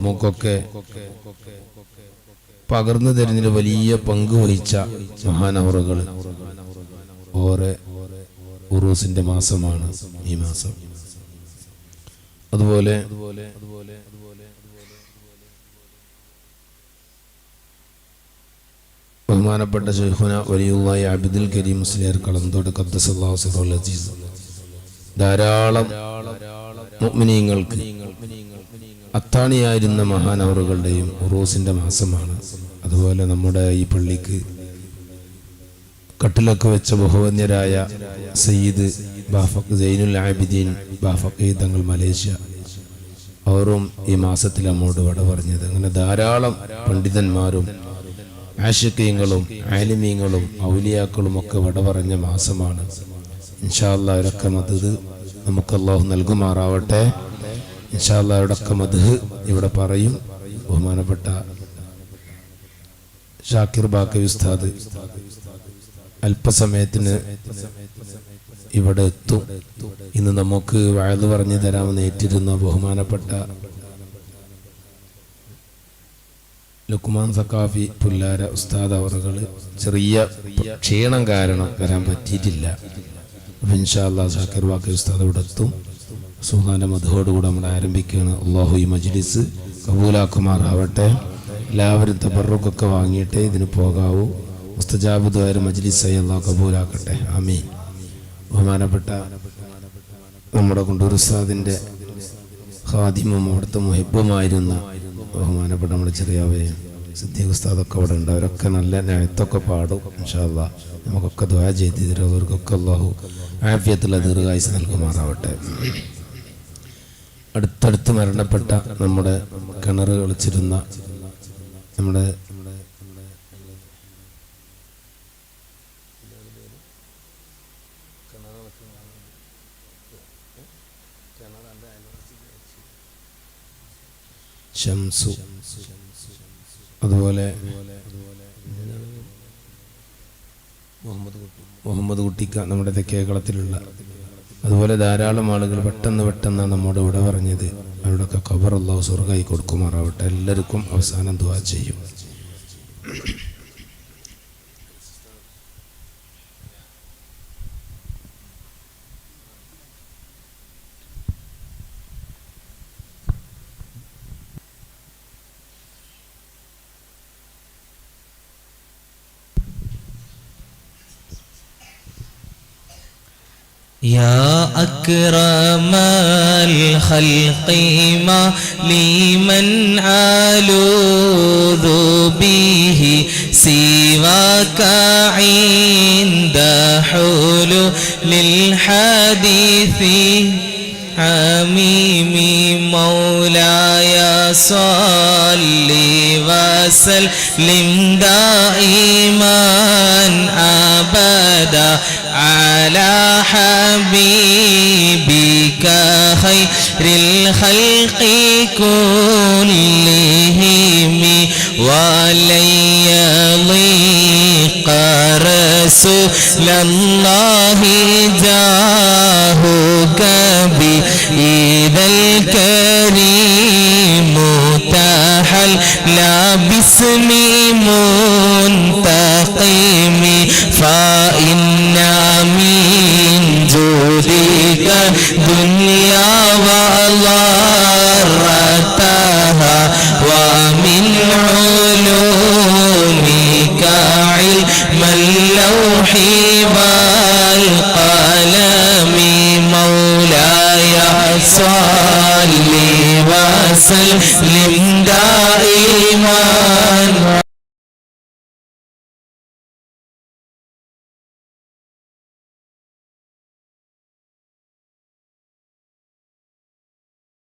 നമുക്കൊക്കെ പകർന്നു തരുന്നതിന് വലിയ പങ്ക് വഹിച്ച മഹാനവറുകൾ. ഓരോ ഉറൂസിന്റെ മാസമാണ് ഈ മാസം. അതുപോലെ ബഹുമാനപ്പെട്ട ഷെയ്ഖുന വലിയുള്ളായി അബിദുൽ കരീം മുസ്ലിയർ കളന്തോട് ഖദ്ദസല്ലാഹു സിറുൽ അസീസ്. ധാരാളം മുഅ്മിനീങ്ങൾക്ക് അത്താണിയായിരുന്ന മഹാനവറുകളുടെയും ഉറൂസിന്റെ മാസമാണ്. അതുപോലെ നമ്മുടെ ഈ പള്ളിക്ക് കട്ടിലൊക്കെ വെച്ച ബഹുവന്യരായ സയ്യിദ് ബാഫക് സൈനുൽ ആബിദീൻ ബാഫക് തങ്ങൾ മലേഷ്യ. അവരും ഈ മാസത്തിൽ നമ്മോട് വട പറഞ്ഞത്. അങ്ങനെ ധാരാളം പണ്ഡിതന്മാരും ആഷിക്കീങ്ങളും ആലിമീങ്ങളും ഔലിയാക്കളും ഒക്കെ വട പറഞ്ഞ മാസമാണ്. ഇൻഷാല്ല ഇറക്കം അത് നമുക്ക് അള്ളാഹു നൽകുമാറാവട്ടെ. ഇൻഷാല്ല അവരൊക്കെ മദ് ഇവിടെ പറയും. ബഹുമാനപ്പെട്ട ഷാക്കിർ ബാക്കി ഉസ്താദ് അല്പസമയത്തിന് ഇവിടെ എത്തും. ഇന്ന് നമുക്ക് വയത് പറഞ്ഞു തരാമെന്ന് ഏറ്റിരുന്ന ബഹുമാനപ്പെട്ട ലുക്മാൻ സക്കാഫി പുല്ലാര ഉസ്താദ് അവറുകൾ ചെറിയ ക്ഷീണം കാരണം വരാൻ പറ്റിയിട്ടില്ല. അപ്പം ഇൻഷാല്ലാ ഷാക്കിർ ബാക്കി ഉസ്താദ് ഇവിടെ എത്തും. സുഹാന മധുവോടുകൂടെ നമ്മൾ ആരംഭിക്കുകയാണ്. അള്ളാഹു ഈ മജ്ലിസ് കബൂലാക്കുമാറാവട്ടെ. എല്ലാവരും തബറുക്കൊക്കെ വാങ്ങിയിട്ടേ ഇതിന് പോകാവൂ. മുസ്തജാബുദ്വാര മജ്ലിസായി അള്ളാഹു കബൂലാക്കട്ടെ. ആമീൻ. ബഹുമാനപ്പെട്ട നമ്മുടെ കൊണ്ടൂർ ഹാദിമും അവിടുത്തെ മുഹിബുമായിരുന്ന ബഹുമാനപ്പെട്ട നമ്മുടെ ചെറിയവയും സിദ്ദീഖ് ഉസ്താദൊക്കെ അവിടെ ഉണ്ട്. അവരൊക്കെ നല്ല ന്യായത്തൊക്കെ പാടും ഇൻഷാല്ല നമുക്കൊക്കെ ദ്വാ ചെയ്ത് തരും അവർക്കൊക്കെ അള്ളാഹു ആഫ്യത്തുള്ള ദീർഘായുസ് നൽകുമാറാവട്ടെ. അടുത്തടുത്ത് മരണപ്പെട്ട നമ്മുടെ കിണർ കളിച്ചിരുന്ന നമ്മുടെ ഷംസു അതുപോലെ മുഹമ്മദ് കുട്ടിക്ക നമ്മുടെ തെക്കേ തെക്കേകളത്തിലുള്ള അതുപോലെ ധാരാളം ആളുകൾ പെട്ടെന്ന് പെട്ടെന്നാണ് നമ്മുടെ ഇവിടെ പറഞ്ഞത് അവരുടെയൊക്കെ ഖബർ അള്ളാഹു സ്വർഗമായി കൊടുക്കുമാറാവട്ടെ. എല്ലാവർക്കും അവസാനം ദുവാ ചെയ്യും. يا أكرم الخلق ما لمن ألوذ به سواك عند حلول للحديث عميمي مولاي صل وسلم دائما أبدا على حبيبك خير الخلق كلهم ولن يضيق رسول الله تحلى باسم منتقم فإن من جودك دنيا وضرتها ومن علومك علم اللوح والقلم مولاي صل وسلم دائما